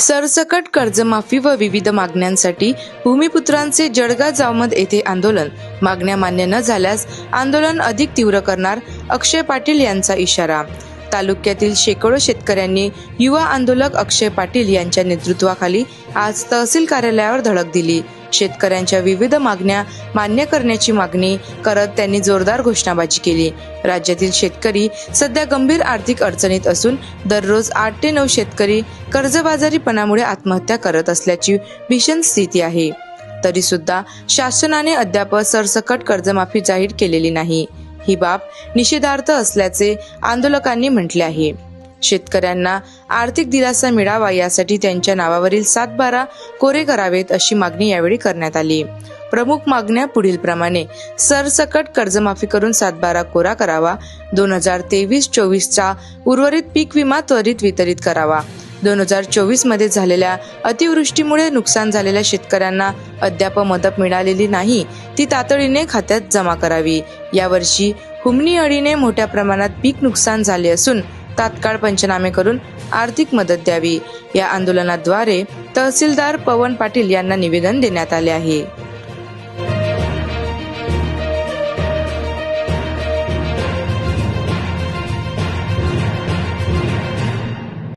सरसकट कर्जमाफी व विविध मागण्यांसाठी भूमिपुत्रांचे जळगाव जामद येथे आंदोलन. मागण्या मान्य न झाल्यास आंदोलन अधिक तीव्र करणार अक्षय पाटील यांचा इशारा. तालुक्यातील शेकडो शेतकऱ्यांनी युवा आंदोलक अक्षय पाटील यांच्या नेतृत्वाखाली आज तहसील कार्यालयावर धडक दिली. शेतकऱ्यांच्या विविध मागण्या मान्य करण्याची मागणी करत त्यांनी जोरदार घोषणाबाजी केली. राज्यातील शेतकरी सध्या गंभीर आर्थिक अडचणीत असून दररोज आठ ते नऊ शेतकरी कर्जबाजारीपणामुळे आत्महत्या करत असल्याची भीषण स्थिती आहे. तरी सुद्धा शासनाने अद्याप सरसकट कर्जमाफी जाहीर केलेली नाही. ही बाब निषेधार्थ असल्याचे आंदोलकांनी म्हटले आहे. शेतकऱ्यांना आर्थिक दिलासा मिळावा यासाठी त्यांच्या नावावरील सातबारा कोरे करावेत अशी मागणी यावेळी करण्यात आली. प्रमुख मागण्या पुढील प्रमाणे सरसकट कर्जमाफी करून सातबारा कोरा करावा. दोन हजार तेवीस चोवीसचा उर्वरित पीक विमा त्वरित वितरित करावा. दोन हजार चोवीसमध्ये झालेल्या अतिवृष्टीमुळे नुकसान झालेल्या शेतकऱ्यांना अद्याप मदत मिळालेली नाही ती तातडीने खात्यात जमा करावी. यावर्षी हुमणी अळीने मोठ्या प्रमाणात पीक नुकसान झाले असून तात्काळ पंचनामे करून आर्थिक मदत द्यावी. या आंदोलनाद्वारे तहसीलदार पवन पाटील यांना निवेदन देण्यात आले आहे.